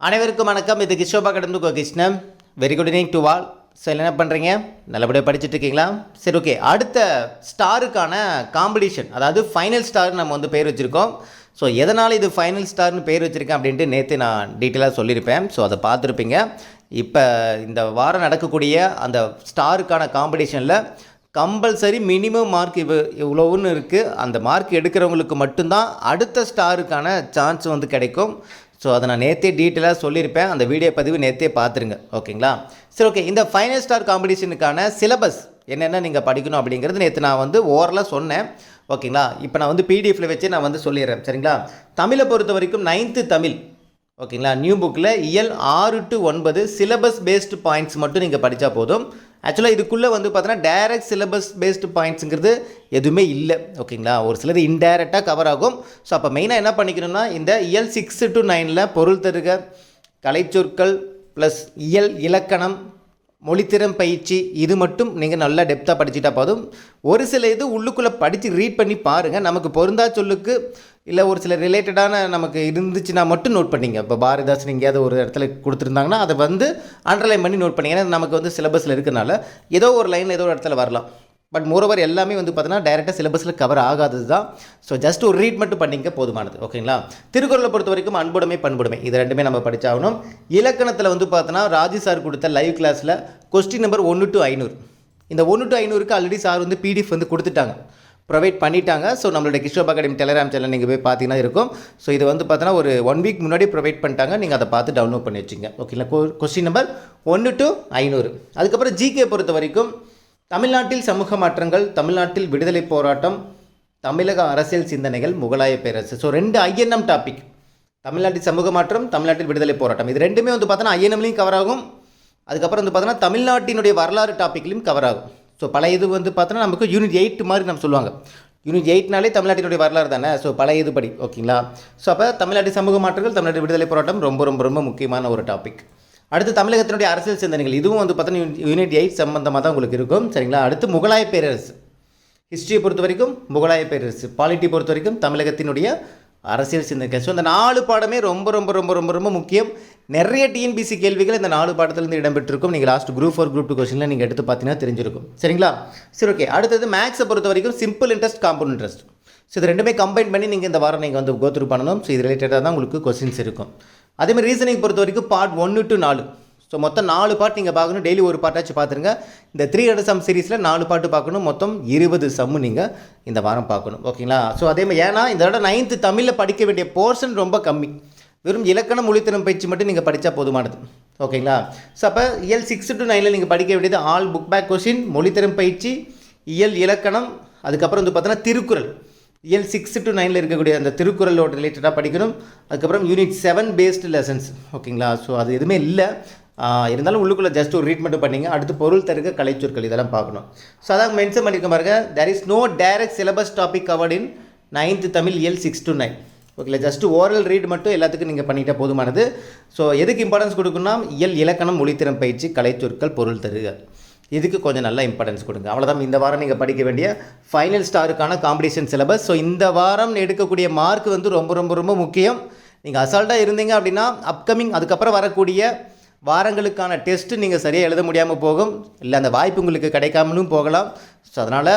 அனைவருக்கும் வணக்கம். இது கிஷோபா கடந்து கோ Krishnan very good evening to all so என்ன பண்ணுறீங்க நல்லபடியாக படிச்சுட்டு இருக்கீங்களா சரி ஓகே அடுத்த ஸ்டாருக்கான காம்படிஷன் அதாவது ஃபைனல் ஸ்டார் நம்ம வந்து பேர் வச்சுருக்கோம். ஸோ எதனால் இது ஃபைனல் ஸ்டார்னு பேர் வச்சுருக்கேன் அப்படின்ட்டு நேற்று நான் டீட்டெயிலாக சொல்லியிருப்பேன். ஸோ அதை பார்த்துருப்பீங்க. இப்போ இந்த வாரம் நடக்கக்கூடிய அந்த ஸ்டாருக்கான காம்படிஷனில் கம்பல்சரி மினிமம் மார்க் இவ் இவ்வளோன்னு இருக்குது அந்த மார்க் எடுக்கிறவங்களுக்கு மட்டும்தான் அடுத்த ஸ்டாருக்கான சான்ஸ் வந்து கிடைக்கும். ஸோ அதை நான் நேற்றே டீட்டெயிலாக சொல்லியிருப்பேன். அந்த வீடியோ பதிவு நேற்றே பார்த்துருங்க. ஓகேங்களா? சரி ஓகே இந்த ஃபைனல் ஸ்டார் காம்படிஷனுக்கான சிலபஸ் என்னென்ன நீங்கள் படிக்கணும் அப்படிங்கிறது நேற்று நான் வந்து ஓரலாக சொன்னேன். ஓகேங்களா? இப்போ நான் வந்து பிடிஎஃப்ல வச்சு நான் வந்து சொல்லிடுறேன். சரிங்களா? தமிழை பொறுத்த வரைக்கும் நைன்த்து தமிழ். ஓகேங்களா? நியூ புக்கில் இயல் ஆறு டு ஒன்பது சிலபஸ் பேஸ்டு பாயிண்ட்ஸ் மட்டும் நீங்கள் படித்தா போதும். ஆக்சுவலாக இதுக்குள்ளே வந்து பார்த்தீங்கன்னா டைரக்ட் சிலபஸ் பேஸ்டு பாயிண்ட்ஸுங்கிறது எதுவுமே இல்லை. ஓகேங்களா? ஒரு சிலது இன்டைரக்டாக கவர் ஆகும். ஸோ அப்போ மெயினாக என்ன பண்ணிக்கணும்னா இந்த இயல் சிக்ஸ் டு நைனில் பொருள் தருக கலைச்சொற்கள் ப்ளஸ் இயல் இலக்கணம் மொழித்திறன் பயிற்சி இது மட்டும் நீங்கள் நல்லா டெப்த்தாக படிச்சுட்டா போதும். ஒரு சில இது உள்ளுக்குள்ளே படித்து ரீட் பண்ணி பாருங்கள் நமக்கு பொருந்தா சொல்லுக்கு இல்லை ஒரு சில ரிலேட்டடான நமக்கு இருந்துச்சுன்னா மட்டும் நோட் பண்ணிங்க. இப்போ பாரதிதாசன் எங்கேயாவது ஒரு இடத்துல கொடுத்துருந்தாங்கன்னா அதை வந்து அண்டர்லைன் பண்ணி நோட் பண்ணிங்க. ஏன்னா நமக்கு வந்து சிலபஸில் இருக்கனால ஏதோ ஒரு லைன் ஏதோ ஒரு இடத்துல வரலாம். பட் மோரோவர் எல்லாமே வந்து பார்த்தீங்கன்னா டேரெக்டாக சிலபஸில் கவர் ஆகாதது தான். ஸோ ஜஸ்ட் ஒரு ரீட் மட்டும் பண்ணிங்க போதுமானது. ஓகேங்களா திருக்குறளை பொறுத்த வரைக்கும் அன்புடைமை பண்புடைமை. இது ரெண்டுமே நம்ம படித்தாகணும் இலக்கணத்தில் வந்து பார்த்தோன்னா ராஜி சார் கொடுத்த லைவ் கிளாஸில் கொஸ்டின் நம்பர் ஒன்று டு ஐநூறு. இந்த ஒன்று டு ஐநூறுக்கு ஆல்ரெடி சார் வந்து பிடிஎஃப் வந்து கொடுத்துட்டாங்க. ப்ரொவைட் பண்ணிட்டாங்க. ஸோ நம்மளோட கிஷோப் அகாடமி டெலகிராம் சேனல் நீங்கள் போய் பார்த்தீங்கன்னா இருக்கும். ஸோ இது வந்து பார்த்தோன்னா ஒரு ஒன் வீக் முன்னாடி ப்ரொவைட் பண்ணிட்டாங்க. நீங்கள் அதை பார்த்து டவுன்லோட் பண்ணி வச்சிங்க. ஓகேங்களா கொஸ்டின் நம்பர் ஒன்று டு ஐநூறு. அதுக்கப்புறம் ஜிகே பொறுத்த வரைக்கும் தமிழ்நாட்டில் சமூக மாற்றங்கள் தமிழ்நாட்டில் விடுதலை போராட்டம் தமிழக அரசியல் சிந்தனைகள் முகலாய பேரரசு. ஸோ ரெண்டு ஐஎன்எம் டாபிக் தமிழ்நாட்டில் சமூக மாற்றம் தமிழ்நாட்டில் விடுதலை போராட்டம். இது ரெண்டுமே வந்து பார்த்தோன்னா ஐஎன்எம்லையும் கவர் ஆகும். அதுக்கப்புறம் வந்து பார்த்தோன்னா தமிழ்நாட்டினுடைய வரலாறு டாப்பிக்லையும் கவர் ஆகும். ஸோ பழைய இது வந்து பார்த்தோன்னா நமக்கு யூனிட் எயிட் மாதிரி நம்ம சொல்லுவாங்க. யூனிட் எயிட்னாலே தமிழ்நாட்டினுடைய வரலாறு தானே? ஸோ பழைய இது படி ஓகேங்களா? ஸோ அப்போ தமிழ்நாட்டு சமூக மாற்றங்கள் தமிழ்நாட்டு விடுதலை போராட்டம் ரொம்ப ரொம்ப ரொம்ப முக்கியமான ஒரு டாபிக் அடுத்து தமிழகத்தினுடைய அரசியல் சிந்தனைகள். இதுவும் வந்து பார்த்தீங்கன்னா யூனிட் எயிட் சம்மந்தமாக தான் உங்களுக்கு இருக்கும் சரிங்களா? அடுத்து முகலாய பேரரசு. ஹிஸ்ட்ரியை பொறுத்த வரைக்கும் முகலாய பேரரசு. பாலிட்டி பொறுத்த வரைக்கும் தமிழகத்தினுடைய அரசியல் சிந்தனைகள் ஸோ இந்த நாலு பாடமே ரொம்ப ரொம்ப ரொம்ப ரொம்ப ரொம்ப முக்கியம். நிறைய டிஎன்பிசி கேள்விகள் இந்த நாலு பாடத்துலேருந்து இடம்பெற்றிருக்கும். நீங்கள் last group four group two கொஸ்டினில் நீங்கள் எடுத்து பார்த்தீங்கன்னா தெரிஞ்சிருக்கும். சரிங்களா? சரி ஓகே அடுத்தது மேக்ஸை பொறுத்த வரைக்கும் simple interest compound interest so இது ரெண்டுமே கம்பைன் பண்ணி நீங்கள் இந்த வாரம் நீங்கள் வந்து கோத்ரூ பண்ணணும். ஸோ இது ரிலேட்டடாக தான் உங்களுக்கு கொஸ்டின்ஸ் இருக்கும். அதேமாதிரி ரீசனிங் பொறுத்த வரைக்கும் பார்ட் ஒன்று டு நாலு. ஸோ மொத்தம் நாலு பாட்டு நீங்கள் பார்க்கணும். டெய்லி ஒரு பாட்டாச்சும் பார்த்துருங்க. இந்த த்ரீ ஹண்ட்ரட் சம் சீரிஸில் நாலு பாட்டு பார்க்கணும். மொத்தம் இருபது சம்மு நீங்கள் இந்த வாரம் பார்க்கணும். ஓகேங்களா? ஸோ அதே மாதிரி ஏன்னா இந்த தடவை நைன்த்து தமிழில் படிக்க வேண்டிய போர்ஷன் ரொம்ப கம்மி. வெறும் இலக்கண மொழித்திறன் பயிற்சி மட்டும் நீங்கள் படித்தா போதுமானது. ஓகேங்களா? ஸோ அப்போ இயல் சிக்ஸ் டு நைனில் நீங்கள் படிக்க வேண்டியது ஆல் புக் பேக் கொஷின் மொழித்திறன் பயிற்சி இயல் இலக்கணம் அதுக்கப்புறம் வந்து பார்த்தோன்னா திருக்குறள். இயல் சிக்ஸ் டு நைனில் இருக்கக்கூடிய அந்த திருக்குறளோட ரிலேட்டடாக படிக்கணும். அதுக்கப்புறம் யூனிட் செவன் பேஸ்டு லெசன்ஸ் ஓகேங்களா? ஸோ அது எதுவுமே இல்லை. இருந்தாலும் உள்ளுக்குள்ளே ஜஸ்ட் ஒரு ரீட் மட்டும் பண்ணீங்க அடுத்து பொருள் தருக கலைச்சொற்கள் இதெல்லாம் பார்க்கணும். ஸோ அதான் மென்ஷன் பண்ணியிருக்க பாருங்க. There is no direct syllabus topic covered in ninth Tamil இயல் six to nine okay just oral read மட்டும் எல்லாத்துக்கும் நீங்கள் பண்ணிட்டா போதுமானது. ஸோ எதுக்கு இம்பார்ட்டன்ஸ் கொடுக்குன்னா இயல் இலக்கணம் மொழித்திறன் பயிற்சி கலைச்சொற்கள் பொருள் தருக. இதுக்கு கொஞ்சம் நல்லா இம்பார்ட்டன்ஸ் கொடுங்க. அவ்வளோதான் இந்த வாரம் நீங்கள் படிக்க வேண்டிய ஃபைனல் ஸ்டாருக்கான காம்படிஷன் சிலபஸ் ஸோ இந்த வாரம் எடுக்கக்கூடிய மார்க் வந்து ரொம்ப ரொம்ப ரொம்ப முக்கியம். நீங்கள் அசால்ட்டாக இருந்தீங்க அப்படின்னா அப்கமிங் அதுக்கப்புறம் வரக்கூடிய வாரங்களுக்கான டெஸ்ட்டு நீங்கள் சரியாக எழுத முடியாமல் போகும். இல்லை அந்த வாய்ப்பு உங்களுக்கு கிடைக்காமலும் போகலாம். ஸோ அதனால்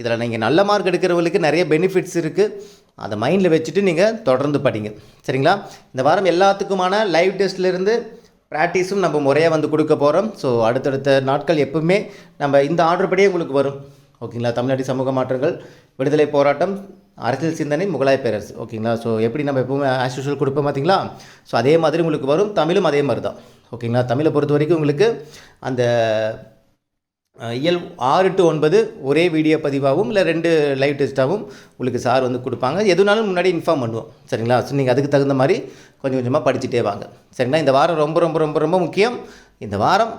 இதில் நீங்கள் நல்ல மார்க் எடுக்கிறவங்களுக்கு நிறைய பெனிஃபிட்ஸ் இருக்குது அதை மைண்டில் வச்சுட்டு நீங்கள் தொடர்ந்து படிங்க. சரிங்களா? இந்த வாரம் எல்லாத்துக்குமான லைவ் டெஸ்ட்லேருந்து ப்ராக்டிஸும் நம்ம முறையாக வந்து கொடுக்க போகிறோம் ஸோ அடுத்தடுத்த நாட்கள் எப்பவுமே நம்ம இந்த ஆர்டர் படியே உங்களுக்கு வரும். ஓகேங்களா? தமிழ்நாடு சமூக மாற்றங்கள் விடுதலை போராட்டம் அரசியல் சிந்தனை முகலாய பேரரசு ஓகேங்களா? ஸோ எப்படி நம்ம எப்பவுமே ஆஸ் யூஷுவல் கொடுப்போம் பார்த்தீங்களா ஸோ அதே மாதிரி உங்களுக்கு வரும் தமிழும் அதே மாதிரி தான் ஓகேங்களா? தமிழை பொறுத்த வரைக்கும் உங்களுக்கு அந்த இயல் ஆறு டு ஒன்பது ஒரே வீடியோ பதிவாகவும் இல்லை ரெண்டு லைவ் டெஸ்ட்டாகவும் உங்களுக்கு சார் வந்து கொடுப்பாங்க. எதுனாலும் முன்னாடி இன்ஃபார்ம் பண்ணுவோம் சரிங்களா? ஸோ நீங்கள் அதுக்கு தகுந்த மாதிரி கொஞ்சம் கொஞ்சமாக படிச்சுட்டே வாங்க சரிங்களா? இந்த வாரம் ரொம்ப ரொம்ப ரொம்ப ரொம்ப முக்கியம். இந்த வாரம்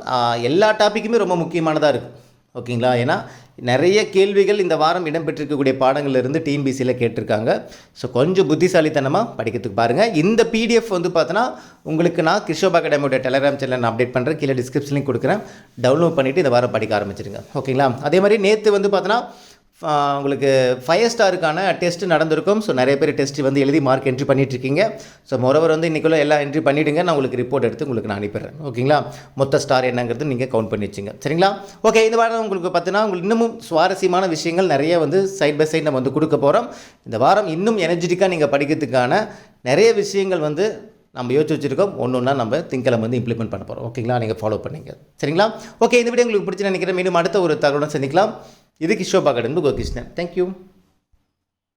எல்லா டாப்பிக்குமே ரொம்ப முக்கியமானதாக இருக்குது ஓகேங்களா? ஏன்னா நிறைய கேள்விகள் இந்த வாரம் இடம்பெற்றிருக்கக்கூடிய பாடங்கள்லேருந்து டிஎன்பிசியில் கேட்டிருக்காங்க. ஸோ கொஞ்சம் புத்திசாலித்தனமாக படிக்கிறதுக்கு பாருங்கள் இந்த பிடிஎஃப் வந்து பார்த்தோன்னா உங்களுக்கு நான் கிருஷோபா அகாடமியோட டெலகிராம் சேனல் நான் அப்டேட் பண்ணுறேன் கீழே டிஸ்கிரிப்ஷன்லையும் கொடுக்குறேன். டவுன்லோட் பண்ணிவிட்டு இந்த வாரம் படிக்க ஆரம்பிச்சிருங்க. ஓகேங்களா? அதே மாதிரி நேற்று வந்து பார்த்தோன்னா உங்களுக்கு ஃபைவ் ஸ்டாருக்கான டெஸ்ட் நடந்திருக்கும். ஸோ நிறைய பேர் டெஸ்ட் வந்து எழுதி மார்க் என்ட்ரி பண்ணிட்டு இருக்கீங்க ஸோ மொரவர் வந்து இன்றைக்குள்ளே எல்லாம் என்ட்ரி பண்ணிவிடுங்க நான் உங்களுக்கு ரிப்போர்ட் எடுத்து உங்களுக்கு நான் அனுப்பிடுறேன். ஓகேங்களா? மொத்த ஸ்டார் என்னங்கிறது நீங்கள் கவுண்ட் பண்ணி வச்சுங்க. சரிங்களா? ஓகே இந்த வாரம் உங்களுக்கு பார்த்தீங்கன்னா உங்களுக்கு இன்னமும் சுவாரஸ்யமான விஷயங்கள் நிறைய வந்து சைட் பை சைடு நம்ம வந்து கொடுக்க போகிறோம் இந்த வாரம் இன்னும் எனர்ஜெட்டிக்காக நீங்கள் படிக்கிறதுக்கான நிறைய விஷயங்கள் வந்து நம்ம யோசிச்சு வச்சுருக்கோம். ஒன்று ஒன்றா நம்ம திங்கக்கிழமை வந்து இம்ப்ளிமெண்ட் பண்ண போகிறோம் ஓகேங்களா? நீங்கள் ஃபாலோ பண்ணிங்க. சரிங்களா? ஓகே இந்த வீடியோ உங்களுக்கு பிடிச்சி நினைக்கிறேன். மீண்டும் அடுத்த ஒரு தகவலுடன் சந்திக்கலாம். இது கிஷோபா கடந்து கோகிருஷ்ணன் தேங்க்யூ